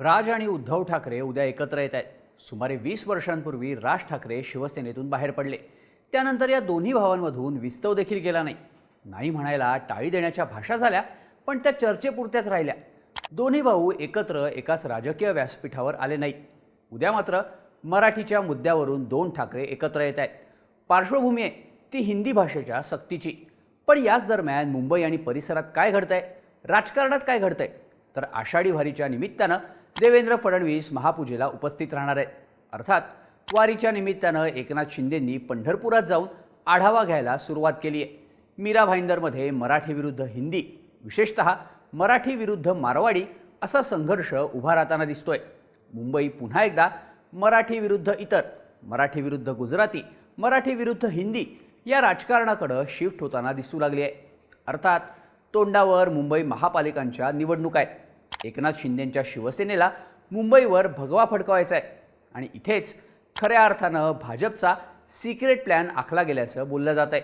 राज आणि उद्धव ठाकरे उद्या एकत्र येत आहेत. सुमारे वीस वर्षांपूर्वी राज ठाकरे शिवसेनेतून बाहेर पडले. त्यानंतर या दोन्ही भावांमधून विस्तव देखील गेला नाही. नाही म्हणायला टाळी देण्याच्या भाषा झाल्या पण त्या चर्चेपुरत्याच राहिल्या. दोन्ही भाऊ एकत्र एकाच राजकीय व्यासपीठावर आले नाहीत. उद्या मात्र मराठीच्या मुद्द्यावरून दोन ठाकरे एकत्र येत आहेत. पार्श्वभूमी आहे ती हिंदी भाषेच्या सक्तीची. पण याच दरम्यान मुंबई आणि परिसरात काय घडतंय? राजकारणात काय घडतंय? तर आषाढी वारीच्या निमित्तानं देवेंद्र फडणवीस महापूजेला उपस्थित राहणार आहेत. अर्थात वारीच्या निमित्तानं एकनाथ शिंदेंनी पंढरपुरात जाऊन आढावा घ्यायला सुरुवात केली आहे. मीरा भाईंदरमध्ये मराठी विरुद्ध हिंदी विशेषतः मराठी विरुद्ध मारवाडी असा संघर्ष उभा राहताना दिसतोय. मुंबई पुन्हा एकदा मराठी विरुद्ध इतर मराठी विरुद्ध गुजराती मराठी विरुद्ध हिंदी या राजकारणाकडं शिफ्ट होताना दिसू लागली आहे. अर्थात तोंडावर मुंबई महापालिकांच्या निवडणूक आहेत. एकनाथ शिंदेंच्या शिवसेनेला मुंबईवर भगवा फडकवायचा आहे आणि इथेच खऱ्या अर्थानं भाजपचा सिक्रेट प्लॅन आखला गेल्याचं बोललं जात आहे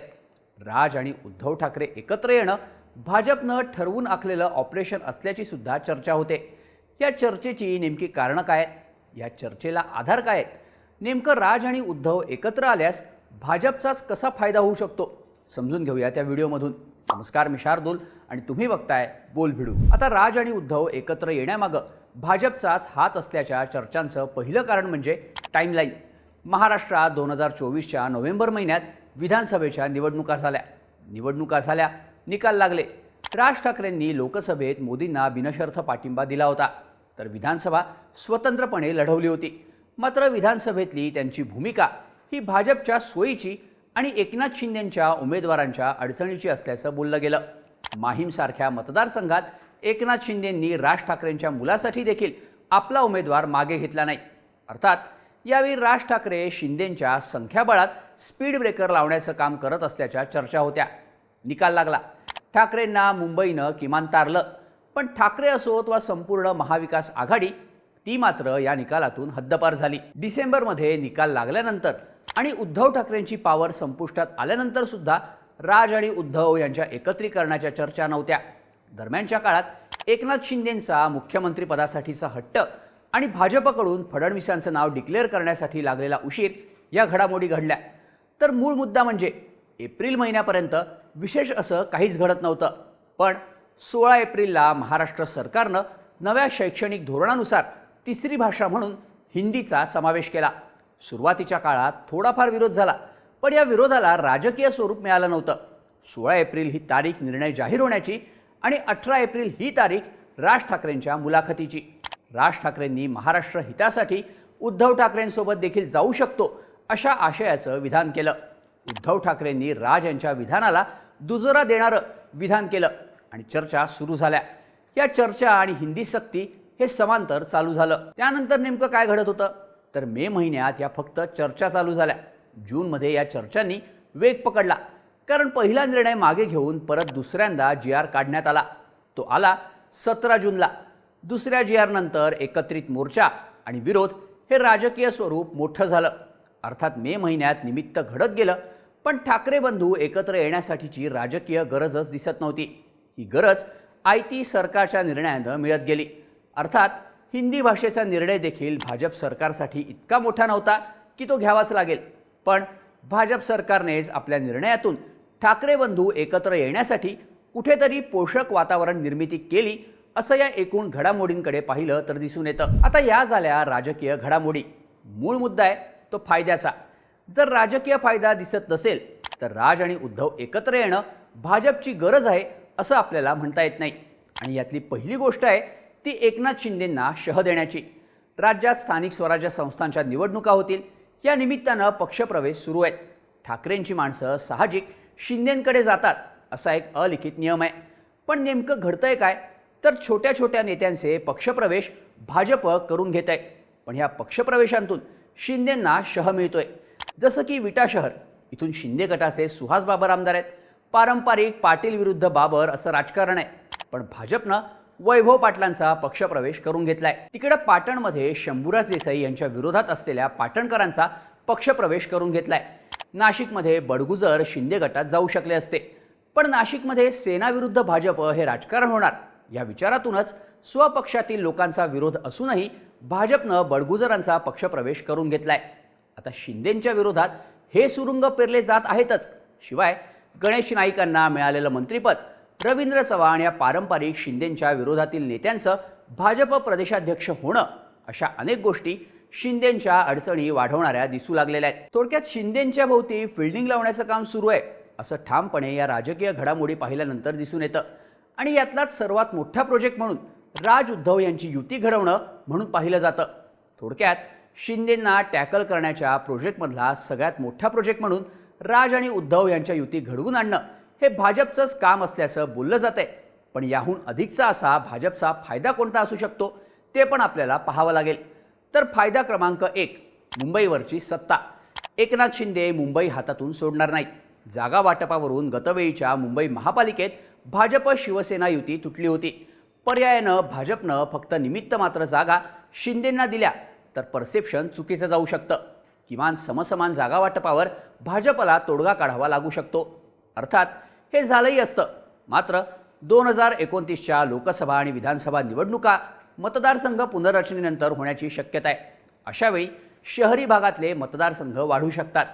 राज आणि उद्धव ठाकरे एकत्र येणं भाजपनं ठरवून आखलेलं ऑपरेशन असल्याची सुद्धा चर्चा होते. या चर्चेची नेमकी कारणं काय? या चर्चेला आधार काय? आहेत नेमकं राज आणि उद्धव एकत्र आल्यास भाजपचाच कसा फायदा होऊ शकतो? समजून घेऊया त्या व्हिडिओमधून. नमस्कार मी शार्दूल आणि तुम्ही बघताय बोल भिडू. आता राज आणि उद्धव एकत्र येण्यामागं भाजपचाच हात असल्याच्या चर्चांचं पहिलं कारण म्हणजे टाईमलाईन महाराष्ट्रात दोन हजार चोवीसच्या नोव्हेंबर महिन्यात विधानसभेच्या निवडणुका झाल्या. निवडणुका झाल्या निकाल लागले. राज ठाकरेंनी लोकसभेत मोदींना बिनशर्त पाठिंबा दिला होता. तर विधानसभा स्वतंत्रपणे लढवली होती. मात्र विधानसभेतली त्यांची भूमिका ही भाजपच्या सोयीची आणि एकनाथ शिंदेंच्या उमेदवारांच्या अडचणीची असल्याचं बोललं गेलं. माहीमसारख्या मतदारसंघात एकनाथ शिंदेंनी राज ठाकरेंच्या मुलासाठी देखील आपला उमेदवार मागे घेतला नाही. अर्थात यावेळी राज ठाकरे शिंदेंच्या संख्याबळात स्पीड ब्रेकर लावण्याचं काम करत असल्याच्या चर्चा होत्या. निकाल लागला. ठाकरेंना मुंबईनं किमान तारलं. पण ठाकरे असोत वा संपूर्ण महाविकास आघाडी ती मात्र या निकालातून हद्दपार झाली. डिसेंबरमध्ये निकाल लागल्यानंतर आणि उद्धव ठाकरेंची पावर संपुष्टात आल्यानंतर सुद्धा राज आणि उद्धव यांच्या एकत्रीकरणाच्या चर्चा नव्हत्या. दरम्यानच्या काळात एकनाथ शिंदेंचा मुख्यमंत्रीपदासाठीचा हट्ट आणि भाजपकडून फडणवीसांचं नाव डिक्लेअर करण्यासाठी लागलेला उशीर या घडामोडी घडल्या. तर मूळ मुद्दा म्हणजे एप्रिल महिन्यापर्यंत विशेष असं काहीच घडत नव्हतं. पण सोळा एप्रिलला महाराष्ट्र सरकारनं नव्या शैक्षणिक धोरणानुसार तिसरी भाषा म्हणून हिंदीचा समावेश केला. सुरुवातीच्या काळात थोडाफार विरोध झाला पण या विरोधाला राजकीय स्वरूप मिळालं नव्हतं. सोळा एप्रिल ही तारीख निर्णय जाहीर होण्याची आणि अठरा एप्रिल ही तारीख राज ठाकरेंच्या मुलाखतीची. राज ठाकरेंनी महाराष्ट्र हितासाठी उद्धव ठाकरेंसोबत देखील जाऊ शकतो अशा आशयाचं विधान केलं. उद्धव ठाकरेंनी राज यांच्या विधानाला दुजोरा देणारं विधान केलं आणि चर्चा सुरू झाल्या. या चर्चा आणि हिंदी सक्ती हे समांतर चालू झालं. त्यानंतर नेमकं काय घडत होतं? तर मे महिन्यात या फक्त चर्चा चालू झाल्या. जूनमध्ये या चर्चांनी वेग पकडला. कारण पहिला निर्णय मागे घेऊन परत दुसऱ्यांदा जी आर काढण्यात आला. तो आला सतरा जूनला. दुसऱ्या जी आर नंतर एकत्रित मोर्चा आणि विरोध हे राजकीय स्वरूप मोठं झालं. अर्थात मे महिन्यात निमित्त घडत गेलं पण ठाकरे बंधू एकत्र येण्यासाठीची राजकीय गरजच दिसत नव्हती. ही गरज आयती सरकारच्या निर्णयानं मिळत गेली. अर्थात हिंदी भाषेचा निर्णय देखील भाजप सरकारसाठी इतका मोठा नव्हता की तो घ्यावाच लागेल. पण भाजप सरकारनेच आपल्या निर्णयातून ठाकरे बंधू एकत्र येण्यासाठी कुठेतरी पोषक वातावरण निर्मिती केली असं या एकूण घडामोडींकडे पाहिलं तर दिसून येतं. आता या झाल्या राजकीय घडामोडी. मूळ मुद्दा आहे तो फायद्याचा. जर राजकीय फायदा दिसत नसेल तर राज आणि उद्धव एकत्र येणं भाजपची गरज आहे असं आपल्याला म्हणता येत नाही. आणि यातली पहिली गोष्ट आहे ती एकनाथ शिंदेंना शह देण्याची. राज्यात स्थानिक स्वराज्य संस्थांच्या निवडणुका होतील. या निमित्तानं पक्षप्रवेश सुरू आहेत. ठाकरेंची माणसं साहजिक शिंदेंकडे जातात असा एक अलिखित नियम आहे. पण नेमकं घडतंय काय? तर छोट्या छोट्या नेत्यांचे पक्षप्रवेश भाजप करून घेत आहे पण ह्या पक्षप्रवेशांतून शिंदेंना शह मिळतोय. जसं की विटा शहर इथून शिंदे गटाचे सुहास बाबर आमदार आहेत. पारंपरिक पाटील विरुद्ध बाबर असं राजकारण आहे. पण भाजपनं वैभव पाटलांचा पक्षप्रवेश करून घेतलाय. तिकडं पाटणमध्ये शंभूराज देसाई यांच्या विरोधात असलेल्या पाटणकरांचा पक्षप्रवेश करून घेतलाय. नाशिकमध्ये बडगुजर शिंदे गटात जाऊ शकले असते. पण नाशिकमध्ये सेना विरुद्ध भाजप हे राजकारण होणार. या विचारातूनच स्वपक्षातील लोकांचा विरोध असूनही भाजपनं बडगुजरांचा पक्षप्रवेश करून घेतलाय. आता शिंदेंच्या विरोधात हे सुरुंग पेरले जात आहेतच. शिवाय गणेश नाईकांना मिळालेलं मंत्रिपद रवींद्र चव्हाण या पारंपरिक शिंदेंच्या विरोधातील नेत्यांचं भाजप प्रदेशाध्यक्ष होणं अशा अनेक गोष्टी शिंदेंच्या अडचणी वाढवणाऱ्या दिसू लागलेल्या आहेत. थोडक्यात शिंदेंच्या भोवती फिल्डिंग लावण्याचं काम सुरू आहे असं ठामपणे या राजकीय घडामोडी पाहिल्यानंतर दिसून येतं. आणि यातलाच सर्वात मोठा प्रोजेक्ट म्हणून राज उद्धव यांची युती घडवणं म्हणून पाहिलं जातं. थोडक्यात शिंदेंना टॅकल करण्याच्या प्रोजेक्टमधला सगळ्यात मोठा प्रोजेक्ट म्हणून राज आणि उद्धव यांच्या युती घडवून आणणं हे भाजपचंच काम असल्याचं बोललं जातंय. पण याहून अधिकचा असा भाजपचा फायदा कोणता असू शकतो ते पण आपल्याला पाहावं लागेल. तर फायदा क्रमांक एक मुंबईवरची सत्ता. एकनाथ शिंदे मुंबई हातातून सोडणार नाहीत. जागा वाटपावरून गतवेळीच्या मुंबई महापालिकेत भाजप शिवसेना युती तुटली होती. पर्यायानं भाजपनं फक्त निमित्त मात्र जागा शिंदेंना दिल्या तर परसेप्शन चुकीचं जाऊ शकतं. किमान समसमान जागा वाटपावर भाजपला तोडगा काढावा लागू शकतो. अर्थात हे झालंही असतं. मात्र दोन हजार एकोणतीसच्या लोकसभा आणि विधानसभा निवडणुका मतदारसंघ पुनर्रचनेनंतर होण्याची शक्यता आहे. अशावेळी शहरी भागातले मतदारसंघ वाढू शकतात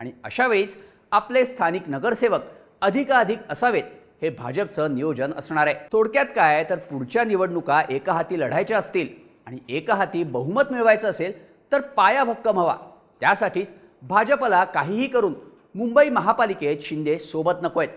आणि अशावेळीच आपले स्थानिक नगरसेवक अधिकाधिक असावेत हे भाजपचं नियोजन असणार आहे. थोडक्यात काय तर पुढच्या निवडणुका एका हाती लढायच्या असतील आणि एका हाती बहुमत मिळवायचं असेल तर पाया भक्कम हवा. त्यासाठीच भाजपला काहीही करून मुंबई महापालिकेत शिंदे सोबत नकोयत.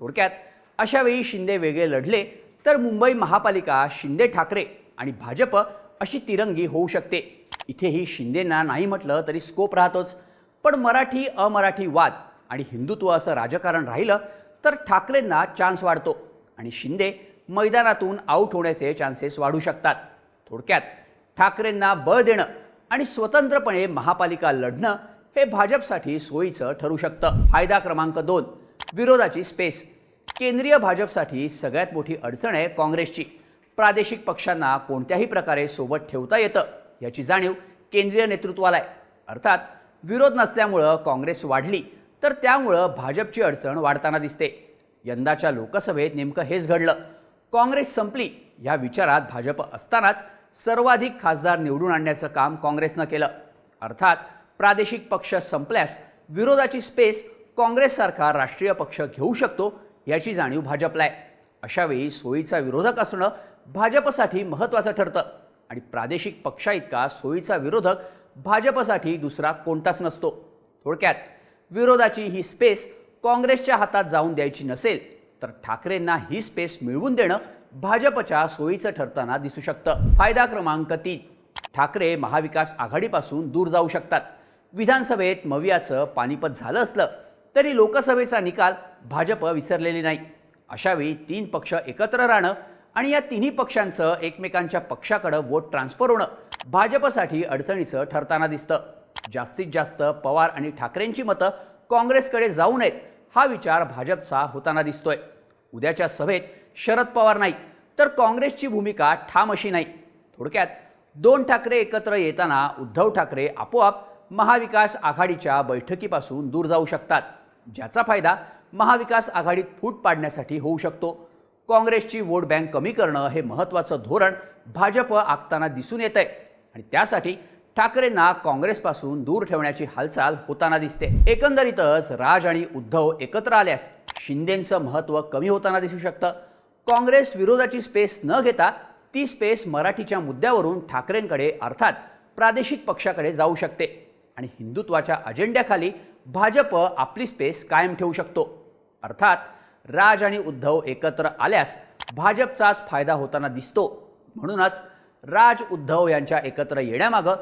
थोडक्यात अशावेळी शिंदे वेगळे लढले तर मुंबई महापालिका शिंदे ठाकरे आणि भाजप अशी तिरंगी होऊ शकते. इथेही शिंदेंना नाही म्हटलं तरी स्कोप राहतोच. पण मराठी अमराठी वाद आणि हिंदुत्व असं राजकारण राहिलं तर ठाकरेंना चान्स वाढतो आणि शिंदे मैदानातून आऊट होण्याचे चान्सेस वाढू शकतात. थोडक्यात ठाकरेंना बळ देणं आणि स्वतंत्रपणे महापालिका लढणं हे भाजपसाठी सोयीचं ठरू शकतं. फायदा क्रमांक दोन. विरोधाची स्पेस केंद्रीय भाजपसाठी सगळ्यात मोठी अडचण आहे काँग्रेसची. प्रादेशिक पक्षांना कोणत्याही प्रकारे सोबत ठेवता येतं याची जाणीव केंद्रीय नेतृत्वाला आहे. अर्थात विरोध नसल्यामुळं काँग्रेस वाढली तर त्यामुळं भाजपची अडचण वाढताना दिसते. यंदाच्या लोकसभेत नेमकं हेच घडलं. काँग्रेस संपली या विचारात भाजप असतानाच सर्वाधिक खासदार निवडून आणण्याचं काम काँग्रेसनं केलं. अर्थात प्रादेशिक पक्ष संपल्यास विरोधाची स्पेस काँग्रेससारखा राष्ट्रीय पक्ष घेऊ शकतो याची जाणीव भाजपला आहे अशावेळी सोयीचा विरोधक असणं भाजपसाठी महत्त्वाचं ठरतं. आणि प्रादेशिक पक्षाइतका सोयीचा विरोधक भाजपसाठी दुसरा कोणताच नसतो. थोडक्यात विरोधाची ही स्पेस काँग्रेसच्या हातात जाऊन द्यायची नसेल तर ठाकरेंना ही स्पेस मिळवून देणं भाजपच्या सोयीचं ठरताना दिसू शकतं. फायदा क्रमांक तीन. ठाकरे महाविकास आघाडीपासून दूर जाऊ शकतात. विधानसभेत मवियाचं पानिपत झालं असलं तरी लोकसभेचा निकाल भाजप विसरलेली नाही. अशावेळी तीन पक्ष एकत्र राहणं आणि या तिन्ही पक्षांचं एकमेकांच्या पक्षाकडं वोट ट्रान्सफर होणं भाजपसाठी अडचणीचं ठरताना दिसतं. जास्तीत जास्त पवार आणि ठाकरेंची मतं काँग्रेसकडे जाऊ नयेत हा विचार भाजपचा होताना दिसतोय. उद्याच्या सभेत शरद पवार नाही तर काँग्रेसची भूमिका ठाम अशी नाही. थोडक्यात दोन ठाकरे एकत्र येताना उद्धव ठाकरे आपोआप महाविकास आघाडीच्या बैठकीपासून दूर जाऊ शकतात. ज्याचा फायदा महाविकास आघाडीत फूट पाडण्यासाठी होऊ शकतो. काँग्रेसची वोट बँक कमी करणं हे महत्त्वाचं धोरण भाजप आखताना दिसून येत आहे आणि त्यासाठी ठाकरेंना काँग्रेसपासून दूर ठेवण्याची हालचाल होताना दिसते. एकंदरीतच राज आणि उद्धव एकत्र आल्यास शिंदेंचं महत्त्व कमी होताना दिसू शकतं. काँग्रेस विरोधाची स्पेस न घेता ती स्पेस मराठीच्या मुद्द्यावरून ठाकरेंकडे अर्थात प्रादेशिक पक्षाकडे जाऊ शकते. आणि हिंदुत्वाच्या अजेंड्याखाली भाजप आपली स्पेस कायम ठेवू शकतो. अर्थात राज आणि उद्धव एकत्र आल्यास भाजपचाच फायदा होताना दिसतो. म्हणूनच राज उद्धव यांच्या एकत्र येण्यामागं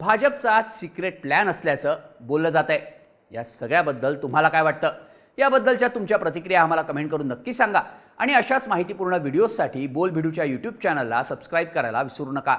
भाजपचाच सिक्रेट प्लॅन असल्याचं बोललं जात आहे या सगळ्याबद्दल तुम्हाला काय वाटतं? याबद्दलच्या तुमच्या प्रतिक्रिया आम्हाला कमेंट करून नक्की सांगा. आणि अशाच माहितीपूर्ण व्हिडिओजसाठी बोल भिडूच्या यूट्यूब चॅनलला सबस्क्राईब करायला विसरू नका.